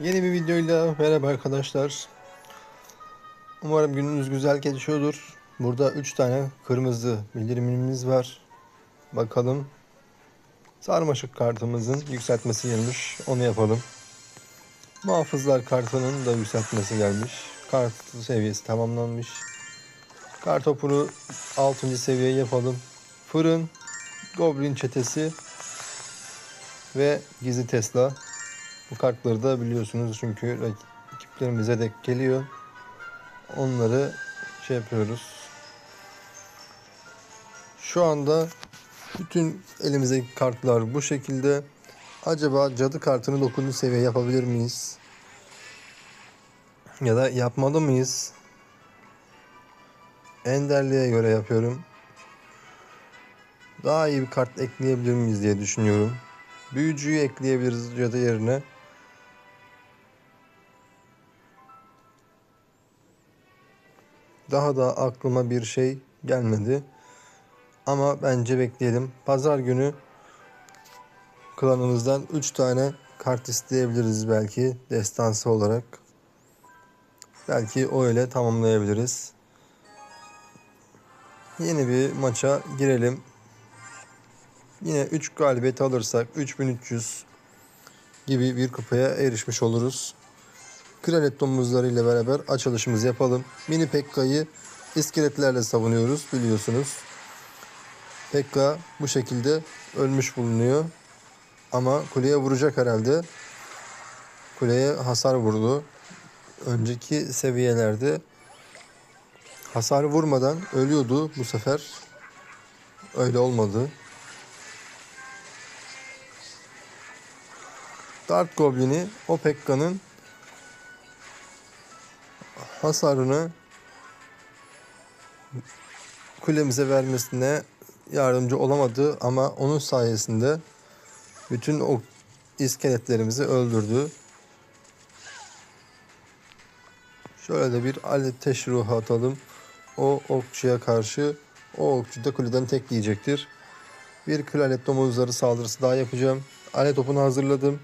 Yeni bir videoyla merhaba arkadaşlar. Umarım gününüz güzel geçiyordur. Burada 3 tane kırmızı bildirimimiz var. Bakalım. Sarmaşık kartımızın yükseltmesi gelmiş. Onu yapalım. Muhafızlar kartının da yükseltmesi gelmiş. Kart seviyesi tamamlanmış. Kartopunu 6. seviye yapalım. Fırın, Goblin çetesi ve Gizli Tesla. Bu kartları da biliyorsunuz çünkü rakiplerimize denk geliyor. Onları şey yapıyoruz. Şu anda bütün elimizdeki kartlar bu şekilde. Acaba cadı kartını 9. seviye yapabilir miyiz? Ya da yapmalı mıyız? Enderliğe göre yapıyorum. Daha iyi bir kart ekleyebilir miyiz diye düşünüyorum. Büyücüyü ekleyebiliriz cadı yerine. Daha da aklıma bir şey gelmedi. Ama bence bekleyelim. Pazar günü klanımızdan 3 tane kart isteyebiliriz belki destansı olarak. Belki öyle tamamlayabiliriz. Yeni bir maça girelim. Yine 3 galibiyet alırsak 3300 gibi bir kupaya erişmiş oluruz. Kralet domuzları ile beraber açılışımızı yapalım. Mini Pekka'yı iskeletlerle savunuyoruz biliyorsunuz. Pekka bu şekilde ölmüş bulunuyor. Ama kuleye vuracak herhalde. Kuleye hasar vurdu. Önceki seviyelerde hasar vurmadan ölüyordu bu sefer. Öyle olmadı. Dart Goblin'i o Pekka'nın hasarını kulemize vermesine yardımcı olamadı ama onun sayesinde bütün o iskeletlerimizi öldürdü. Şöyle de bir ateş ruhu atalım. O okçuya karşı o okçu da kuleden tekleyecektir. Bir kralet domuzları saldırısı daha yapacağım. Ale topunu hazırladım.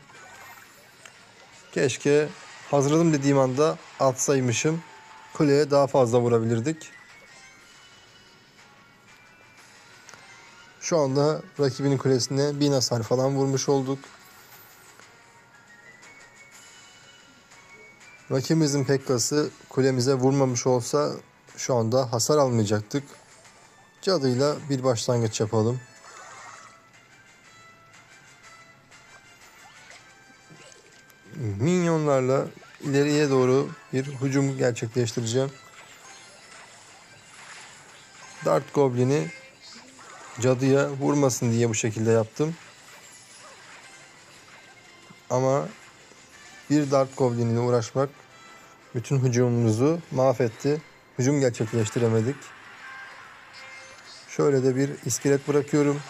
Keşke hazırladım dediğim anda atsaymışım. Kuleye daha fazla vurabilirdik. Şu anda rakibinin kulesine bin hasar falan vurmuş olduk. Rakibimizin Pekka'sı kulemize vurmamış olsa şu anda hasar almayacaktık. Cadıyla bir başlangıç yapalım. Minyonlarla ileriye doğru bir hücum gerçekleştireceğim. Dart Goblin'i cadıya vurmasın diye bu şekilde yaptım. Ama bir Dart Goblin ile uğraşmak bütün hücumumuzu mahvetti. Hücum gerçekleştiremedik. Şöyle de bir iskelet bırakıyorum.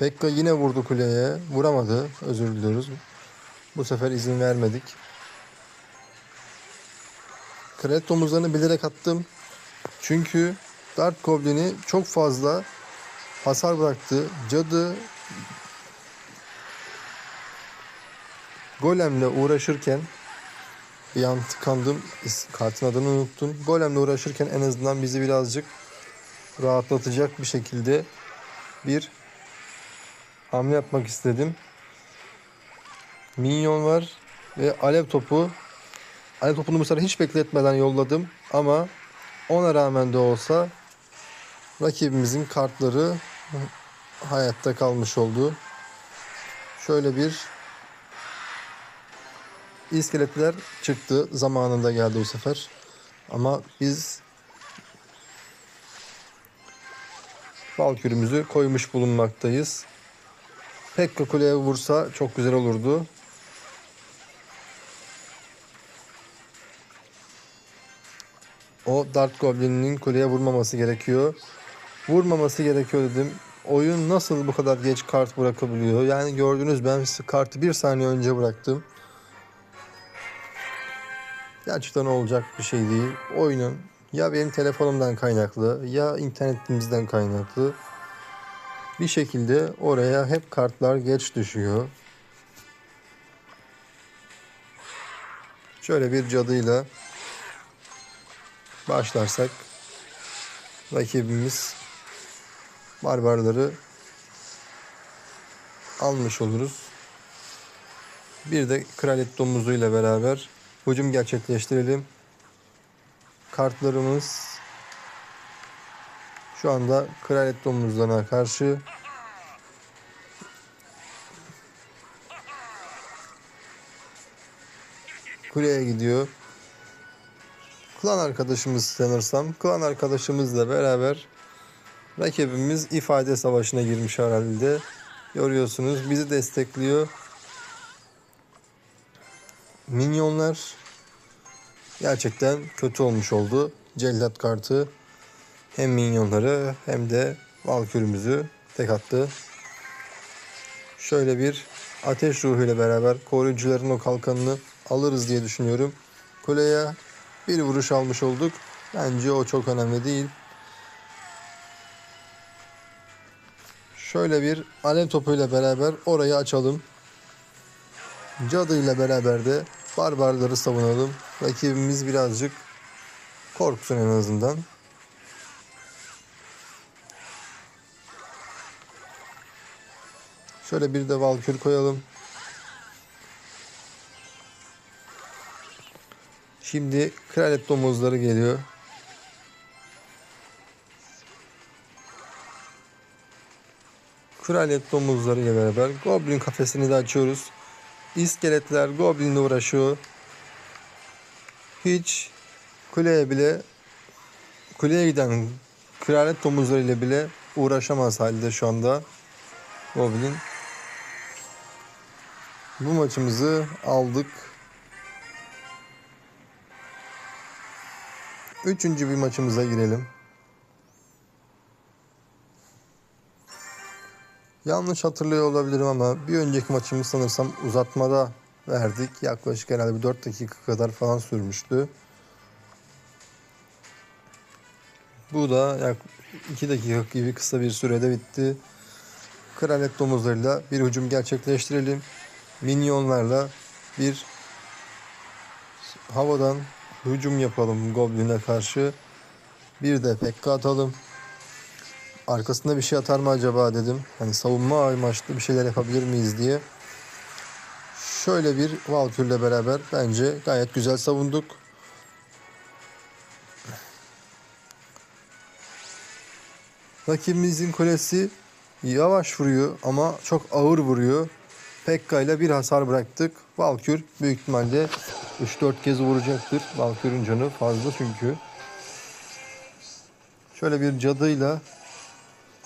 Pekka yine vurdu kuleye. Vuramadı. Özür diliyoruz. Bu sefer izin vermedik. Kraliyet domuzlarını bilerek attım. Çünkü Dart Goblin'i çok fazla hasar bıraktı. Cadı Golem'le uğraşırken bir an tıkandım. Kartın adını unuttum. Golem'le uğraşırken en azından bizi birazcık rahatlatacak bir şekilde bir hamle yapmak istedim. Minyon var ve alev topu. Alev topunu bu sefer hiç bekletmeden yolladım ama ona rağmen de olsa rakibimizin kartları hayatta kalmış oldu. Şöyle bir iskeletler çıktı. Zamanında geldi bu sefer. Ama biz Valkürümüzü koymuş bulunmaktayız. Pekka kuleye vursa çok güzel olurdu. O Dart Goblin'in kuleye vurmaması gerekiyor. Vurmaması gerekiyor dedim. Oyun nasıl bu kadar geç kart bırakabiliyor? Yani gördünüz ben kartı bir saniye önce bıraktım. Gerçekten olacak bir şey değil. Oyunun ya benim telefonumdan kaynaklı ya internetimizden kaynaklı Bir şekilde oraya hep kartlar geç düşüyor. Şöyle bir cadıyla başlarsak rakibimiz barbarları almış oluruz. Bir de kraliyet domuzuyla beraber hücum gerçekleştirelim. Kartlarımız şu anda kraliyet domuzlarına karşı kuleye gidiyor. Klan arkadaşımız sanırsam. Klan arkadaşımızla beraber rakibimiz ifade savaşına girmiş herhalde. Görüyorsunuz bizi destekliyor. Minyonlar gerçekten kötü olmuş oldu. Cellat kartı hem minyonları hem de valkürümüzü tek attı. Şöyle bir ateş ruhuyla beraber koruyucuların o kalkanını alırız diye düşünüyorum. Kuleye bir vuruş almış olduk. Bence o çok önemli değil. Şöyle bir alev topuyla beraber orayı açalım. Cadı ile beraber de barbarları savunalım. Rakibimiz birazcık korksun en azından. Şöyle bir de valkür koyalım. Şimdi kraliyet domuzları geliyor. Kraliyet domuzları ile beraber goblin kafesini de açıyoruz. İskeletler goblinle uğraşıyor. Hiç kuleye bile kuleye giden kraliyet domuzları ile bile uğraşamaz halde şu anda goblin. Bu maçımızı aldık. Üçüncü bir maçımıza girelim. Yanlış hatırlıyor olabilirim ama bir önceki maçımız sanırsam uzatmada verdik. Yaklaşık herhalde bir 4 dakika kadar falan sürmüştü. Bu da yak 2 dakika gibi kısa bir sürede bitti. Kraliyet domuzlarıyla bir hücum gerçekleştirelim. Minyonlarla bir havadan hücum yapalım Goblin'e karşı. Bir de pekka atalım. Arkasında bir şey atar mı acaba dedim. Hani savunma amaçlı bir şeyler yapabilir miyiz diye. Şöyle bir Valkür'le beraber bence gayet güzel savunduk. Rakibimizin kulesi yavaş vuruyor ama çok ağır vuruyor. Pekka ile bir hasar bıraktık. Valkür büyük ihtimalle 3-4 kez vuracaktır. Valkür'ün canı fazla çünkü. Şöyle bir cadıyla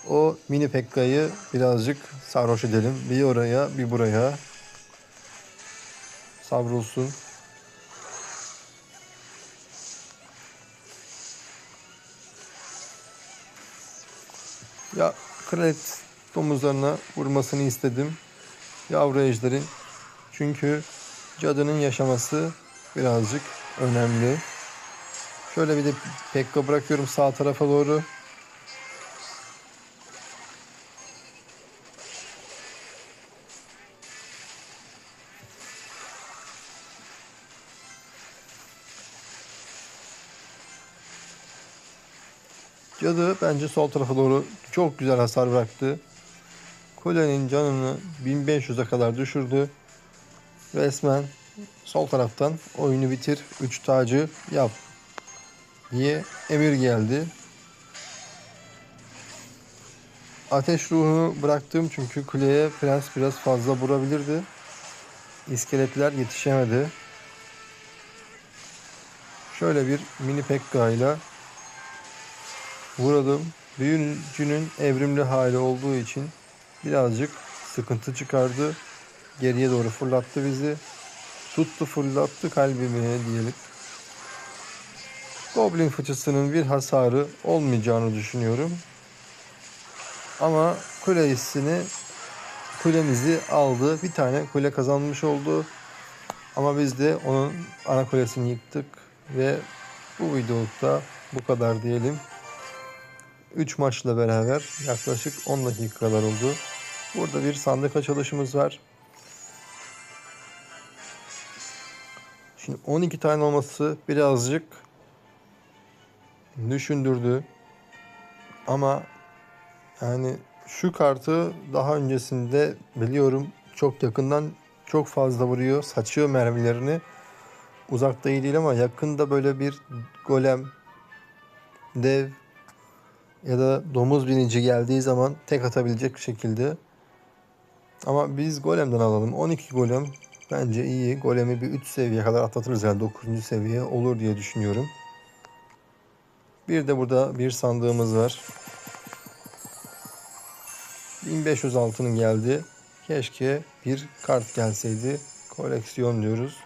o mini Pekka'yı birazcık sarhoş edelim. Bir oraya bir buraya. Savrulsun. Ya kraliyet domuzlarına vurmasını istedim. Yavru ejderin. Çünkü cadının yaşaması birazcık önemli. Şöyle bir de Pekka bırakıyorum sağ tarafa doğru. Cadı bence sol tarafa doğru çok güzel hasar bıraktı. Kulenin canını 1500'e kadar düşürdü. Resmen sol taraftan oyunu bitir, 3 tacı yap diye emir geldi. Ateş ruhunu bıraktım çünkü kuleye prens biraz fazla vurabilirdi. İskeletler yetişemedi. Şöyle bir mini pekka ile vuralım. Büyücünün evrimli hali olduğu için birazcık sıkıntı çıkardı. Geriye doğru fırlattı bizi. Tuttu fırlattı kalbimi diyelim. Goblin fıçısının bir hasarı olmayacağını düşünüyorum. Ama kulesini kulemizi aldı. Bir tane kule kazanmış oldu. Ama biz de onun ana kulesini yıktık ve bu videolukta bu kadar diyelim. 3 maçla beraber yaklaşık 10 dakika kadar oldu. Burada bir sandık açılışımız var. Şimdi 12 tane olması birazcık düşündürdü. Ama yani şu kartı daha öncesinde biliyorum çok yakından çok fazla vuruyor. Saçıyor mermilerini. Uzakta iyi değil ama yakında böyle bir golem, dev ya da domuz binici geldiği zaman tek atabilecek şekilde. Ama biz golemden alalım. 12 golem bence iyi. Golemi bir 3 seviye kadar atlatırız yani 9. seviye olur diye düşünüyorum. Bir de burada bir sandığımız var. 1500 altının geldi. Keşke bir kart gelseydi. Koleksiyon diyoruz.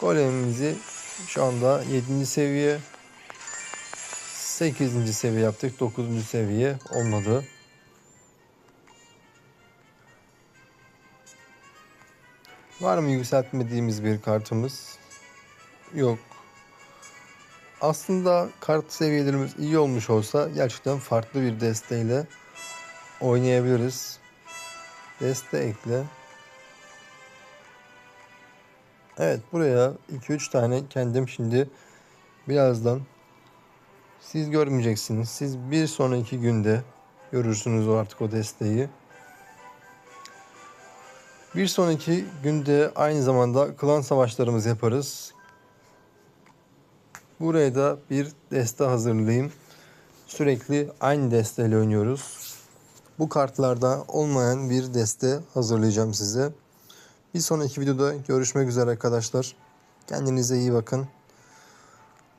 Golemimizi şu anda 7. seviye 8. seviye yaptık. 9. seviye olmadı. Var mı yükseltmediğimiz bir kartımız? Yok. Aslında kart seviyelerimiz iyi olmuş olsa gerçekten farklı bir desteğiyle oynayabiliriz. Deste ekle. Evet buraya 2-3 tane kendim şimdi birazdan siz görmeyeceksiniz. Siz bir sonraki günde görürsünüz artık o desteği. Bir sonraki günde aynı zamanda klan savaşlarımızı yaparız. Buraya da bir deste hazırlayayım. Sürekli aynı desteyle oynuyoruz. Bu kartlarda olmayan bir deste hazırlayacağım size. Bir sonraki videoda görüşmek üzere arkadaşlar. Kendinize iyi bakın.